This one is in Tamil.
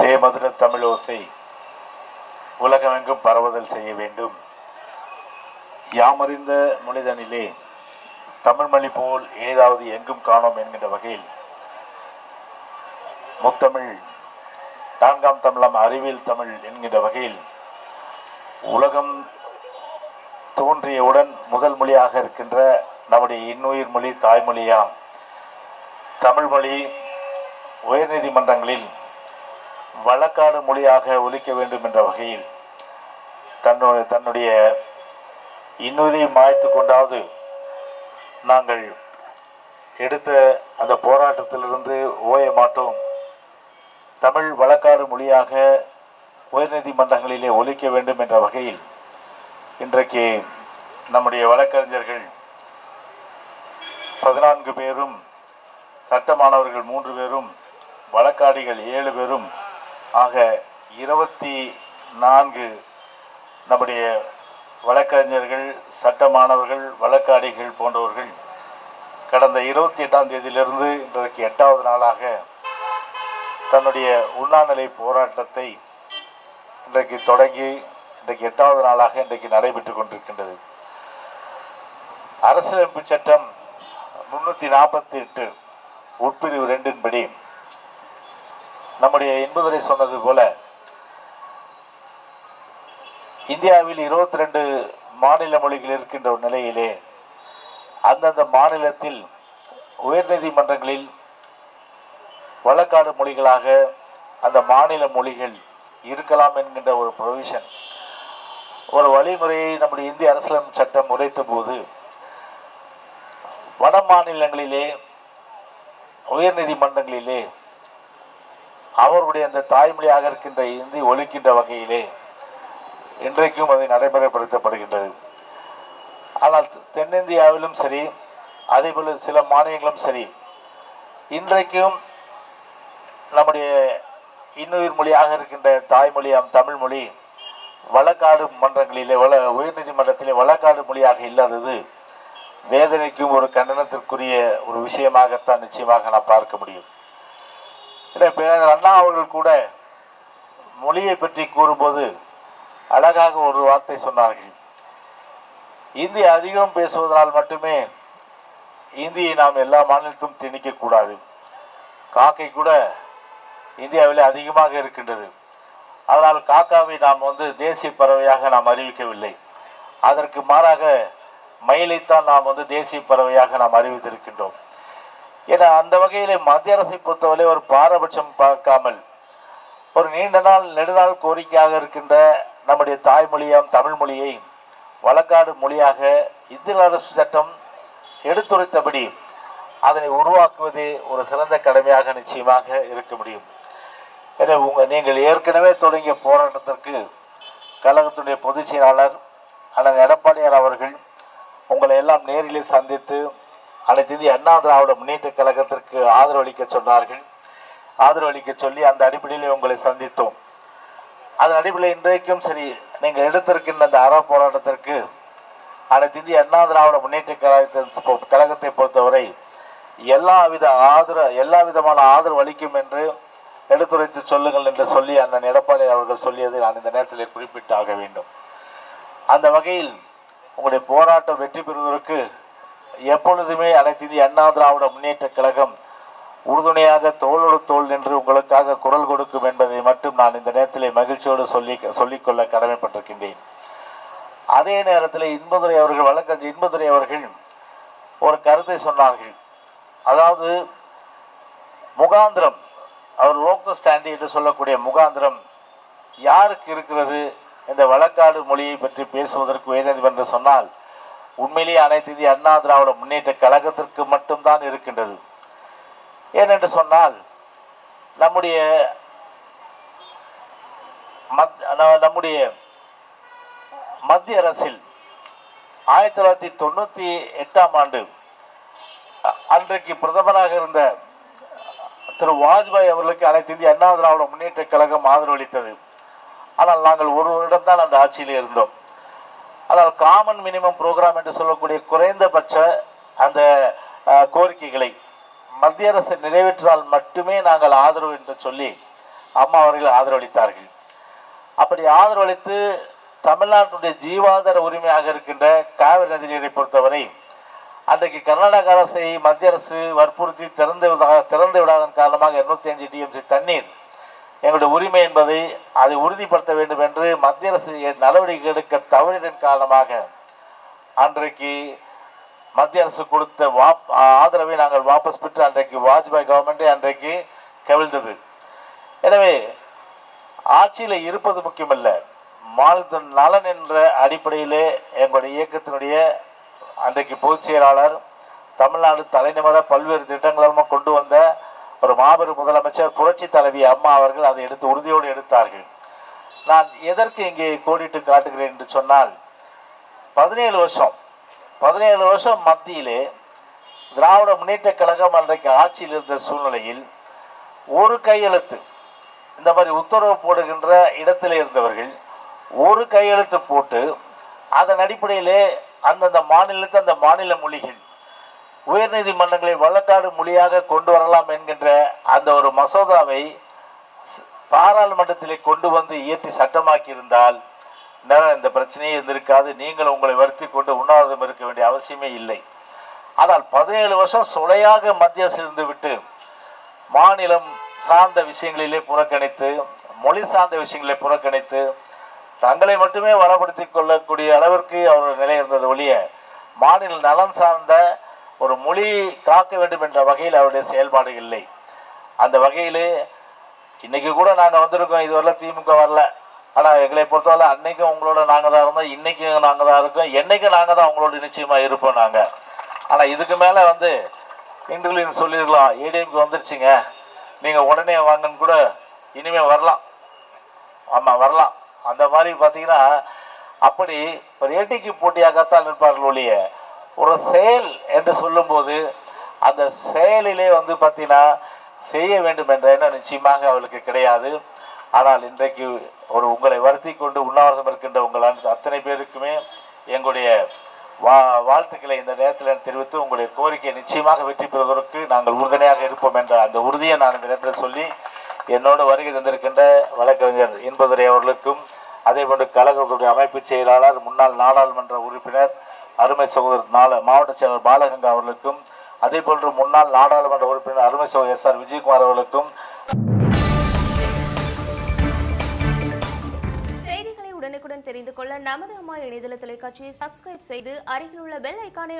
தேமதுர தமிழோசை உலகமெங்கும் பரவுதல் செய்ய வேண்டும். யாமறிந்த மனிதனிலே தமிழ்மொழி போல் ஏதாவது எங்கும் காணோம் என்கின்ற வகையில் முத்தமிழ் நான்காம் தமிழம் அறிவியல் தமிழ் என்கின்ற வகையில் உலகம் தோன்றியவுடன் முதல் மொழியாக இருக்கின்ற நம்முடைய இன்னுயிர் மொழி தாய்மொழியாம் தமிழ்மொழி உயர்நீதிமன்றங்களில் வழக்காடு மொழியாக ஒலிக்க வேண்டும் என்ற வகையில் தன்னுடைய தன்னுடைய இன்னுயிரை மாய்த்து கொண்டாவது நாங்கள் எடுத்த அந்த போராட்டத்திலிருந்து ஓய மாட்டோம். தமிழ் வழக்காடு மொழியாக உயர்நீதிமன்றங்களிலே ஒலிக்க வேண்டும் என்ற வகையில் இன்றைக்கு நம்முடைய வழக்கறிஞர்கள் பதினான்கு பேரும் சட்ட மாணவர்கள் மூன்று பேரும் வழக்காடிகள் ஏழு பேரும் ஆக இருபத்தி நான்கு நம்முடைய வழக்கறிஞர்கள் சட்ட மாணவர்கள் வழக்காடிகள் போன்றவர்கள் கடந்த இருபத்தி எட்டாம் தேதியிலிருந்து இன்றைக்கு எட்டாவது நாளாக தன்னுடைய உண்ணாநிலை போராட்டத்தை இன்றைக்கு தொடங்கி இன்றைக்கு எட்டாவது நாளாக இன்றைக்கு நடைபெற்று கொண்டிருக்கின்றது. அரசியலமைப்பு சட்டம் முன்னூற்றி நாற்பத்தி எட்டு உட்பிரிவு ரெண்டின்படி நம்முடைய என்பதுரை சொன்னது போல இந்தியாவில் இருபத்தி ரெண்டு மாநில மொழிகள் இருக்கின்ற ஒரு நிலையிலே அந்தந்த மாநிலத்தில் உயர்நீதிமன்றங்களில் வழக்காடு மொழிகளாக அந்த மாநில மொழிகள் இருக்கலாம் என்கின்ற ஒரு ப்ரொவிஷன் ஒரு வழிமுறையை நம்முடைய இந்திய அரசியலமைப்பு சட்டம் உரைத்த போது வட மாநிலங்களிலே உயர்நீதிமன்றங்களிலே அவருடைய அந்த தாய்மொழியாக இருக்கின்ற இந்தி ஒழிக்கின்ற வகையிலே இன்றைக்கும் அதை நடைமுறைப்படுத்தப்படுகின்றது. ஆனால் தென்னிந்தியாவிலும் சரி அதேபோல சில மாநிலங்களும் சரி இன்றைக்கும் நம்முடைய இன்னுயிர் மொழியாக இருக்கின்ற தாய்மொழியாம் தமிழ் மொழி வழக்காடு மன்றங்களிலே வள உயர்நீதிமன்றத்திலே வழக்காடு மொழியாக இல்லாதது வேதனைக்கும் ஒரு கண்டனத்திற்குரிய ஒரு விஷயமாகத்தான் நிச்சயமாக நான் பார்க்க முடியும். இல்லை அண்ணா அவர்கள் கூட மொழியை பற்றி கூறும்போது அழகாக ஒரு வார்த்தை சொன்னார்கள். இந்தி அதிகம் பேசுவதனால் மட்டுமே இந்தியை நாம் எல்லா மாநிலத்திலும் திணிக்கக்கூடாது காக்கை கூட இந்தியாவிலே அதிகமாக இருக்கின்றது. அதனால் காக்காவை நாம் வந்து தேசிய பறவையாக நாம் அறிவிக்கவில்லை. அதற்கு மாறாக மயிலைத்தான் நாம் வந்து தேசிய பறவையாக நாம் அறிவித்திருக்கின்றோம். ஏன்னா அந்த வகையிலே மத்திய அரசை பொறுத்தவரை ஒரு பாரபட்சம் பார்க்காமல் ஒரு நீண்ட நாள் நெடுநாள் கோரிக்கையாக இருக்கின்ற நம்முடைய தாய்மொழியாம் தமிழ் மொழியை வழக்காடு மொழியாக இந்திய அரசு சட்டம் எடுத்துரைத்தபடி அதனை உருவாக்குவது ஒரு சிறந்த கடமையாக நிச்சயமாக இருக்க முடியும். எனவே உங்கள் நீங்கள் ஏற்கனவே தொடங்கிய போராட்டத்திற்கு கழகத்துடைய பொதுச் செயலாளர் அண்ணன் எடப்பாடியார் அவர்கள் உங்களை எல்லாம் நேரிலே சந்தித்து அனைத்து இந்திய அண்ணா திராவிட முன்னேற்ற கழகத்திற்கு ஆதரவளிக்க சொன்னார்கள். ஆதரவளிக்க சொல்லி அந்த அடிப்படையில் உங்களை சந்தித்தோம். அதன் அடிப்படையில் இன்றைக்கும் சரி நீங்கள் எடுத்திருக்கின்ற அந்த அற போராட்டத்திற்கு அனைத்து இந்திய அண்ணா திராவிட முன்னேற்ற கழகத்தின் கழகத்தை பொறுத்தவரை எல்லா வித ஆதர எல்லா விதமான ஆதரவு அளிக்கும் என்று எடுத்துரைத்து சொல்லுங்கள் என்று சொல்லி அண்ணன் எடப்பாடி அவர்கள் சொல்லியது நான் இந்த நேரத்தில் குறிப்பிட்டாக வேண்டும். அந்த வகையில் உங்களுடைய போராட்டம் வெற்றி பெறுவதற்கு எப்பொழுதுமே அனைத்து இந்திய அண்ணா திராவிட முன்னேற்ற கழகம் உறுதுணையாக தோளோடு தோல் நின்று உங்களுக்காக குரல் கொடுக்கும் என்பதை மட்டும் நான் இந்த நேரத்திலே மகிழ்ச்சியோடு சொல்லி சொல்லிக்கொள்ள கடமைப்பட்டிருக்கின்றேன். அதே நேரத்தில் இன்பதுரை அவர்கள் வழக்கறிஞர் இன்பதுரை அவர்கள் ஒரு கருத்தை சொன்னார்கள். அதாவது முகாந்திரம் அவர் லோக்கல் ஸ்டாண்டி என்று சொல்லக்கூடிய முகாந்திரம் யாருக்கு இருக்கிறது இந்த வழக்காடு மொழியை பற்றி பேசுவதற்கு உயர்நீதிமன்றம் சொன்னால் உண்மையிலேயே அனைத்து இந்திய அண்ணா திராவிட முன்னேற்ற கழகத்திற்கு மட்டும்தான் இருக்கின்றது. ஏனென்று சொன்னால் நம்முடைய மத்- நம்முடைய மத்திய அரசில் ஆயிரத்தி தொள்ளாயிரத்தி தொண்ணூத்தி எட்டாம் ஆண்டு அன்றைக்கு பிரதமராக இருந்த திரு வாஜ்பாய் அவர்களுக்கு அனைத்து இந்திய அண்ணா திராவிட முன்னேற்ற கழகம் ஆதரவளித்தது. ஆனால் நாங்கள் ஒரு வருடம் தான் அந்த ஆட்சியில் இருந்தோம். ஆனால் காமன் மினிமம் ப்ரோக்ராம் என்று சொல்லக்கூடிய குறைந்தபட்ச அந்த கோரிக்கைகளை மத்திய அரசு நிறைவேற்றினால் மட்டுமே நாங்கள் ஆதரவு என்று சொல்லி அம்மா அவர்கள் ஆதரவளித்தார்கள். அப்படி ஆதரவளித்து தமிழ்நாட்டுடைய ஜீவாதார உரிமையாக இருக்கின்ற காவிரி நதி நீரை பொறுத்தவரை அன்றைக்கு கர்நாடக அரசை மத்திய அரசு வற்புறுத்தி திறந்து திறந்து விடாதன் காரணமாக இருநூத்தி அஞ்சு டிஎம்சி தண்ணீர் எங்களுடைய உரிமை என்பதை அதை உறுதிப்படுத்த வேண்டும் என்று மத்திய அரசு நடவடிக்கை எடுக்க தவறியதன் காரணமாக அன்றைக்கு மத்திய அரசு கொடுத்த வாப் ஆதரவை நாங்கள் வாபஸ் பெற்று அன்றைக்கு வாஜ்பாய் கவர்மெண்ட்டை அன்றைக்கு கவிழ்ந்தது. எனவே ஆட்சியில் இருப்பது முக்கியமல்ல. மாநிலத்தின் நலன் என்ற அடிப்படையிலே எங்களுடைய இயக்கத்தினுடைய அன்றைக்கு பொதுச் செயலாளர் தமிழ்நாடு தலைநிமிர பல்வேறு திட்டங்களும் கொண்டு மாபெரும் முதலமைச்சர் புரட்சி தலைவி அம்மா அவர்கள் அதை எடுத்து உறுதியோடு எடுத்தார்கள். நான் எதற்கு இங்கே கோடிட்டு காட்டுகிறேன் என்று சொன்னால் பதினேழு வருஷம் பதினேழு வருஷம் மத்தியிலே திராவிட முன்னேற்ற கழகம் அன்றைக்கு ஆட்சியில் இருந்த சூழ்நிலையில் ஒரு கையெழுத்து இந்த மாதிரி உத்தரவு போடுகின்ற இடத்தில் இருந்தவர்கள் ஒரு கையெழுத்து போட்டு அதன் அடிப்படையிலே அந்தந்த மாநிலத்தை அந்த மாநில மொழிகள் உயர்நீதிமன்றங்களை வழக்காடு மொழியாக கொண்டு வரலாம் என்கின்ற அந்த ஒரு மசோதாவை பாராளுமன்றத்திலே கொண்டு வந்து இயற்றி சட்டமாக்கியிருந்தால் நேரம் இந்த பிரச்சனையே இருந்திருக்காது. நீங்கள் உங்களை வருத்தி கொண்டு உண்ணாவிரதம் இருக்க வேண்டிய அவசியமே இல்லை. ஆனால் பதினேழு வருஷம் சுளையாக மத்திய அரசு இருந்து விட்டு மாநிலம் சார்ந்த விஷயங்களிலே புறக்கணித்து மொழி சார்ந்த விஷயங்களை புறக்கணித்து தங்களை மட்டுமே வளப்படுத்திக் கொள்ளக்கூடிய அளவிற்கு அவர்கள் நிலை இருந்தது ஒழிய மாநில நலன் சார்ந்த ஒரு மொழி காக்க வேண்டும் என்ற வகையில் அவருடைய செயல்பாடு இல்லை. அந்த வகையிலே இன்னைக்கு கூட நாங்கள் வந்திருக்கோம் இதுவரை திமுக வரல. ஆனால் எங்களை பொறுத்தவரை அன்னைக்கும் உங்களோட நாங்கள் தான் இருந்தோம் இன்னைக்கும் நாங்கள் தான் இருக்கோம் என்னைக்கும் நாங்கள் தான் உங்களோட நிச்சயமாக இருப்போம் நாங்கள் ஆனால் இதுக்கு மேலே வந்து இன்றுலின் சொல்லிடலாம் ஏடிஎம்க்கு வந்துருச்சுங்க. நீங்கள் உடனே வாங்கன்னு கூட இனிமேல் வரலாம். ஆமாம் வரலாம். அந்த மாதிரி பார்த்தீங்கன்னா அப்படி ஒரு ஏட்டிக்கு போட்டியாகத்தான் நிற்பார்கள் ஒழிய ஒரு செயல் என்று சொல்லும்போது அந்த செயலிலே வந்து பார்த்தீங்கன்னா செய்ய வேண்டும் என்ற எண்ணம் நிச்சயமாக அவளுக்கு கிடையாது. ஆனால் இன்றைக்கு ஒரு உங்களை வருத்தி கொண்டு உண்ணாவிரதம் இருக்கின்ற உங்கள் அத்தனை பேருக்குமே எங்களுடைய வா வாழ்த்துக்களை இந்த நேரத்தில் தெரிவித்து உங்களுடைய கோரிக்கையை நிச்சயமாக வெற்றி பெறுவதற்கு நாங்கள் உறுதுணையாக இருப்போம் என்ற அந்த உறுதியை நான் இந்த நேரத்தில் சொல்லி என்னோடு வருகை தந்திருக்கின்ற வழக்கறிஞர் இன்பதுரை அவர்களுக்கும் அதே போன்று கழகத்துடைய அமைப்பு செயலாளர் முன்னாள் நாடாளுமன்ற உறுப்பினர் அருமை சகோதரர் நாள மாவட்ட செயலர் பாலகங்கா அவர்களுக்கும் அதே போன்று முன்னாள் நாடாளுமன்ற உறுப்பினர் அருமை சகோதரர் எஸ் ஆர் விஜயகுமார் அவர்களுக்கும் செய்திகளை உடனுக்குடன் தெரிந்து கொள்ள நமது அம்மா இணையதள தொலைக்காட்சியை சப்ஸ்கிரைப் செய்து அருகில் உள்ள பெல் ஐக்கானை